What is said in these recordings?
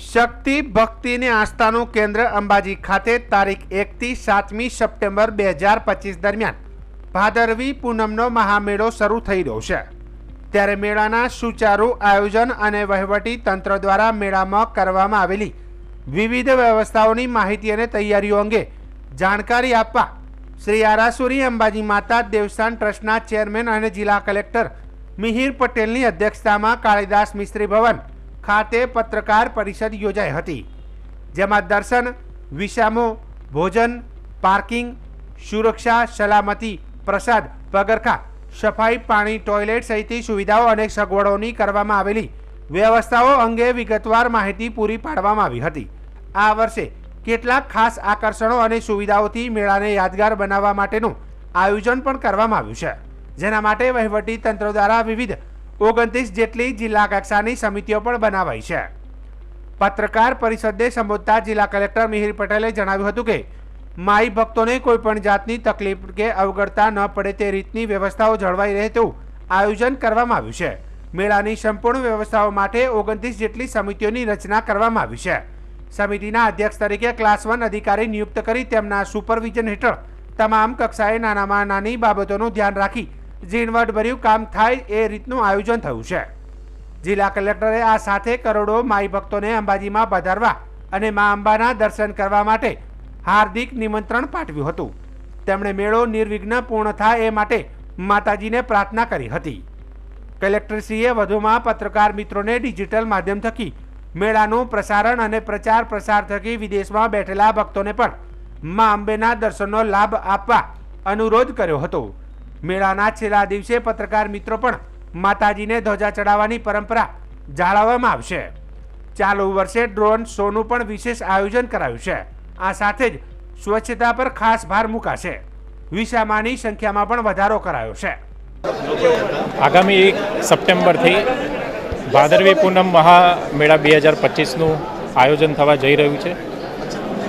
શક્તિ, ભક્તિ અને આસ્થાનું કેન્દ્ર અંબાજી ખાતે તારીખ એકથી સાતમી સપ્ટેમ્બર બે હજાર પચીસ દરમિયાન ભાદરવી પૂનમનો મહામેળો શરૂ થઈ રહ્યો છે. ત્યારે મેળાના સુચારુ આયોજન અને વહીવટી તંત્ર દ્વારા મેળામાં કરવામાં આવેલી વિવિધ વ્યવસ્થાઓની માહિતી અને તૈયારીઓ અંગે જાણકારી આપવા શ્રી આરાસુરી અંબાજી માતા દેવસ્થાન ટ્રસ્ટના ચેરમેન અને જિલ્લા કલેક્ટર મિહિર પટેલની અધ્યક્ષતામાં કાળીદાસ મિસ્ત્રી ભવન ખાતે પત્રકાર પરિષદ યોજાઈ હતી, જેમાં દર્શન વિસામો ભોજન, પાર્કિંગ, સુરક્ષા, સલામતી, પ્રસાદ, પગરખા, સફાઈ, પાણી, ટોયલેટ સહિતની સુવિધાઓ અને સગવડોની કરવામાં આવેલી વ્યવસ્થાઓ અંગે વિગતવાર માહિતી પૂરી પાડવામાં આવી હતી. આ વર્ષે કેટલાક ખાસ આકર્ષણો અને સુવિધાઓથી મેળાને યાદગાર બનાવવા માટેનું આયોજન પણ કરવામાં આવ્યું છે. જેના માટે વહીવટી તંત્ર દ્વારા વિવિધ ઓગણત્રીસ જેટલી જિલ્લા કક્ષાની સમિતિઓ પણ બનાવાઈ છે. પત્રકાર પરિષદને સંબોધતા જિલ્લા કલેક્ટર મિહિર પટેલે જણાવ્યું હતું કે, માઈ ભક્તોને કોઈપણ જાતની તકલીફ કે અવગડતા ન પડે તે રીતની વ્યવસ્થાઓ જળવાઈ રહે તેવું આયોજન કરવામાં આવ્યું છે. મેળાની સંપૂર્ણ વ્યવસ્થાઓ માટે ઓગણત્રીસ જેટલી સમિતિઓની રચના કરવામાં આવી છે. સમિતિના અધ્યક્ષ તરીકે ક્લાસ વન અધિકારી નિયુક્ત કરી તેમના સુપરવિઝન હેઠળ તમામ કક્ષાએ નાનામાં નાની બાબતોનું ધ્યાન રાખી ઝીણવટભર્યું કામ થાય એ રીતનું આયોજન થયું છે. જિલ્લા કલેક્ટરે આ સાથે કરોડો માઈ ભક્તોને અંબાજીમાં પધારવા અને મા અંબાના દર્શન કરવા માટે હાર્દિક નિમંત્રણ પાઠવ્યું હતું. તેમણે મેળો નિર્વિઘ્ન પૂર્ણ થાય એ માટે માતાજીને પ્રાર્થના કરી હતી. કલેક્ટરશ્રીએ વધુમાં પત્રકાર મિત્રોને ડિજિટલ માધ્યમ થકી મેળાનું પ્રસારણ અને પ્રચાર પ્રસાર થકી વિદેશમાં બેઠેલા ભક્તોને પણ મા અંબેના દર્શનનો લાભ આપવા અનુરોધ કર્યો હતો. મેળાના છેલ્લા દિવસે પત્રકાર મિત્રો પણ માતાજીને ધ્વજા ચડાવવાની પરંપરા જાળવવામાં આવશે. ચાલુ વર્ષે ડ્રોન શોનું પણ વિશેષ આયોજન કરાયું છે. આ સાથે જ સ્વચ્છતા પર ખાસ ભાર મુકાશે. વિસામાની સંખ્યામાં પણ વધારો કરાયો છે. આગામી એક સપ્ટેમ્બરથી ભાદરવી પૂનમ મહામેળા બે હજાર પચીસનું આયોજન થવા જઈ રહ્યું છે.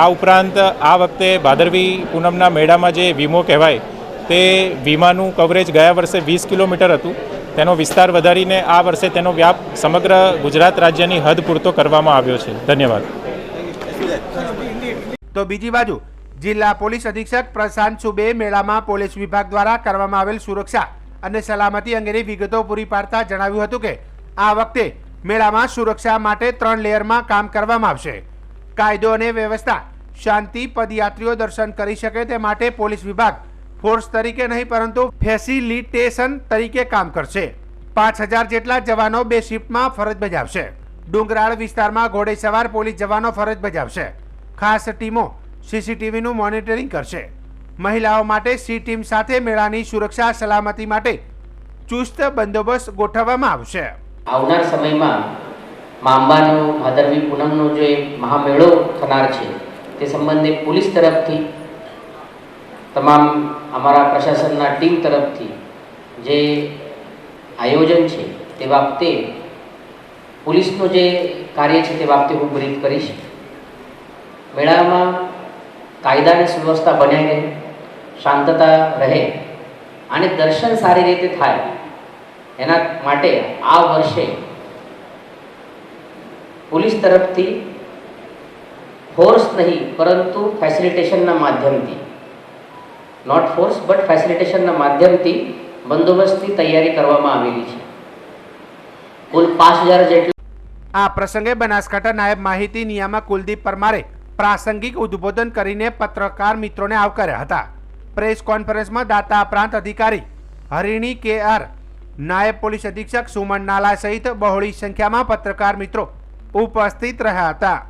આ ઉપરાંત આ વખતે ભાદરવી પૂનમના મેળામાં જે વીમો કહેવાય, તે વીમાનું કવરેજ ગયા વર્ષે વીસ કિલોમીટર હતું. તેનો વિસ્તાર વધારીને આ વર્ષે તેનો વ્યાપ સમગ્ર ગુજરાત રાજ્યની હદ પૂરતો કરવામાં આવ્યો છે. ધન્યવાદ. તો બીજી બાજુ, જિલ્લા પોલીસ અધિક્ષક પ્રશાંત સુબે મેળામાં પોલીસ વિભાગ દ્વારા કરવામાં આવેલ સુરક્ષા અને સલામતી અંગેની વિગતો પૂરી પાડતા જણાવ્યું હતું કે, આ વખતે મેળામાં સુરક્ષા માટે ત્રણ લેયરમાં કામ કરવામાં આવશે. કાયદો અને વ્યવસ્થા. શાંતિ પદયાત્રીઓ દર્શન કરી શકે તે માટે પોલીસ વિભાગ ફોર્સ તરીકે નહીં, પરંતુ ફેસિલિટેશન તરીકે કામ કરશે. પાંચ હજાર જેટલા જવાનો બે શિફ્ટમાં ફરજ બજાવશે. ડુંગરાળ વિસ્તારમાં ઘોડેસવાર પોલીસ જવાનો ફરજ બજાવશે. ખાસ ટીમો સીસીટીવીનું મોનિટરિંગ કરશે. મહિલાઓ માટે સી ટીમ સાથે મેળાની સુરક્ષા સલામતી માટે ચુસ્ત બંદોબસ્ત ગોઠવવામાં આવશે. આવનાર સમયમાં મા અંબાનો ભાદરવી પૂનમનો જે મહામેળો થનાર છે, તે સંબંધે પોલીસ તરફથી, તમામ અમારા પ્રશાસનના ટીમ તરફથી જે આયોજન છે, તે બાબતે પોલીસનું જે કાર્ય છે, તે બાબતે હું બ્રીફ કરીશ. મેળામાં કાયદા અને સુવ્યવસ્થા બન્યા રહે, શાંતતા રહે અને દર્શન સારી રીતે થાય, એના માટે આ વર્ષે પોલીસ તરફથી ફોર્સ નહીં, પરંતુ ફેસિલિટેશનના માધ્યમથી. નોટ ફોર્સ બટ ફેસિલિટેશનના માધ્યમથી બંદોબસ્તની તૈયારી કરવામાં આવેલી છે. કુલ પાંચ હજાર આ પ્રસંગે બનાસકાંઠા નાયબ માહિતી નિયામક કુલદીપ પરમારે પ્રાસંગિક ઉદ્બોધન કરીને પત્રકાર મિત્રોને આવકાર્યા હતા. પ્રેસ કોન્ફરન્સમાં દાતા પ્રાંત અધિકારી હરિણી કે આર, નાયબ પોલીસ અધિક્ષક સુમન નાલા સહિત બહોળી સંખ્યામાં પત્રકાર મિત્રો ઉપસ્થિત રહ્યા હતા.